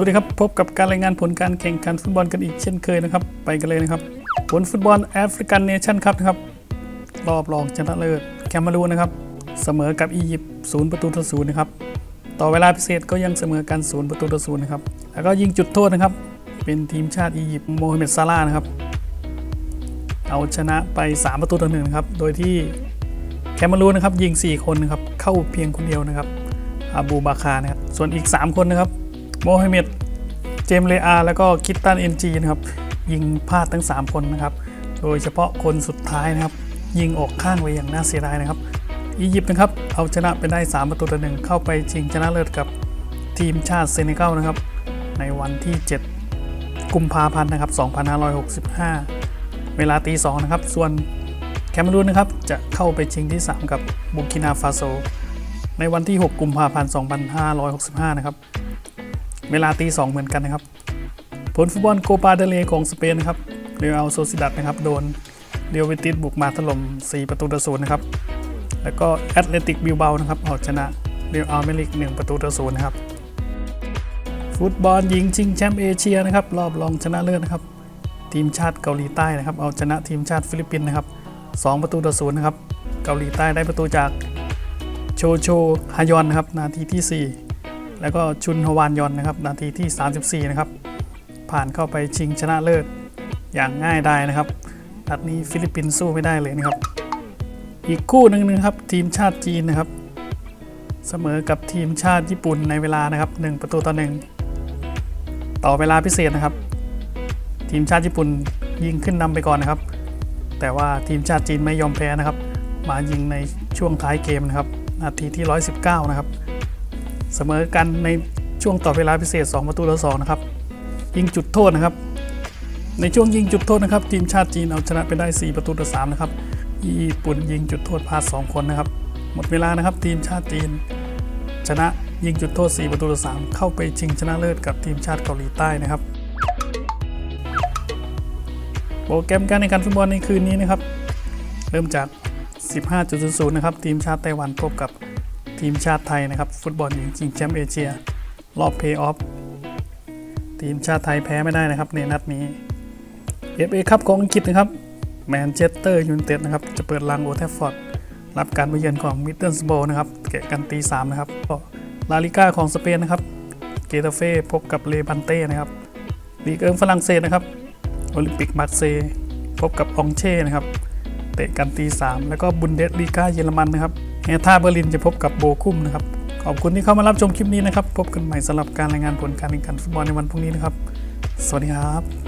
วัสดีครับ พบกับการรายงานผลการแข่งขันฟุตบอลกันอีกเช่นเคยนะครับ ไปกันเลยนะครับ ผลฟุตบอลแอฟริกันเนชั่นครับนะครับ รอบรองชนะเลิศแคนารูนนะครับ เสมอกับอียิปต์ศูนย์ประตูต่อศูนย์นะครับ ต่อเวลาพิเศษก็ยังเสมอกันศูนย์ประตูต่อศูนย์นะครับ แล้วก็ยิงจุดโทษนะครับ เป็นทีมชาติอียิปต์โมฮัมเหม็ดซาลาห์นะครับ เอาชนะไป 3 ประตูต่อหนึ่งนะครับ โดยที่แคนารูนนะครับยิง 4 คนนะครับ เข้าเพียงคนเดียวนะครับอาบูบาคานะครับ ส่วนอีก 3 คนนะครับ โมฮัมเหม็ดเจมเลอาร์แล้วก็คิตตันเอ็นจีนะครับ ยิงพลาดทั้ง 3 คนนะครับ โดยเฉพาะคนสุดท้ายนะครับ ยิงออกข้างไปอย่างน่าเสียดายนะครับอียิปต์นะครับเอาชนะไปได้ 3 ประตูต่อหนึ่งเข้าไปชิงชนะเลิศกับทีมชาติเซเนกัลนะครับ ในวันที่ 7 กุมภาพันธ์นะครับ 2565 เวลาตี2นะครับ ส่วนแคนารูนนะครับจะเข้าไปชิงที่ 3 กับบูกินาฟาโซ ในวันที่ 6 กุมภาพันธ์ 2565 นะครับ เวลาตี2เหมือนกันนะครับ ผลฟุตบอลโกปาเดเลของสเปนนะครับเรอัลโซซิดัดนะครับโดนเรียวเวติสบุกมาถล่ม 4 ประตูต่อศูนย์นะครับ แล้วก็แอตเลติกบิลเบานะครับเอาชนะเรียวอัลเมลิก 1 ประตูต่อศูนย์นะครับ ฟุตบอลหญิงชิงแชมป์เอเชียนะครับรอบรองชนะเลิศนะครับ ทีมชาติเกาหลีใต้นะครับ เอาชนะทีมชาติฟิลิปปินส์นะครับ 2 ประตูต่อศูนย์นะครับ เกาหลีใต้ได้ประตูจากโชโชฮายอนนะครับนาทีที่ 4 แล้วก็ชุนฮวานยอนนะครับ นาทีที่ 34 นะครับ ผ่านเข้าไปชิงชนะเลิศอย่างง่ายได้นะครับนัดนี้ฟิลิปปินส์สู้ไม่ได้เลยนะครับ อีกคู่หนึ่งนะครับ ทีมชาติจีนนะครับ เสมอกับทีมชาติญี่ปุ่นในเวลานะครับ 1 ประตูต่อหนึ่งต่อเวลาพิเศษนะครับ ทีมชาติญี่ปุ่นยิงขึ้นนำไปก่อนนะครับ แต่ว่าทีมชาติจีนไม่ยอมแพ้นะครับ มายิงในช่วงท้ายเกมนะครับ นาทีที่ 119 นะครับ เสมอกันในช่วงต่อเวลาพิเศษ 2 ประตูต่อ2นะครับยิงจุดโทษนะครับ ในช่วงยิงจุดโทษนะครับ ทีมชาติจีนเอาชนะไปได้ 4 ประตูต่อ3นะครับญี่ปุ่นยิงจุดโทษพลาด2คนนะครับ หมดเวลานะครับ ทีมชาติจีน ชนะยิงจุดโทษ 4 ประตูต่อ3เข้าไปชิงชนะเลิศกับทีมชาติเกาหลีใต้นะครับ โปรแกรมการแข่งขันฟุตบอลในคืนนี้นะครับ เริ่มจาก 15.00 นะครับ ทีมชาติไต้หวันพบกับ ทีมชาติไทยนะครับ ฟุตบอลหญิงชิงแชมป์เอเชีย รอบเพย์ออฟทีมชาติไทยแพ้ไม่ได้นะครับ ในนัดนี้ FA คัพของอังกฤษนะครับแมนเชสเตอร์ยูไนเต็ดนะครับ จะเปิดลังโอแทฟฟอร์ด รับการไปเยือนของมิดเดิลสโบนะครับแกะกันตีสามนะครับก็ลาลิก้าของสเปนนะครับ เกตาเฟ่พบกับเลบันเต้นะครับลีกเอิงฝรั่งเศสนะครับโอลิมปิกมาร์เซย์พบกับองเช่นะครับ เตะกันตีสามแล้วก็บุนเดสลีกาเยอรมันนะครับ เฮท่าเบอร์ลินจะพบกับโบคุ้มนะครับ ขอบคุณที่เข้ามารับชมคลิปนี้นะครับ พบกันใหม่สำหรับการรายงานผลการแข่งขันฟุตบอลในวันพรุ่งนี้นะครับ สวัสดีครับ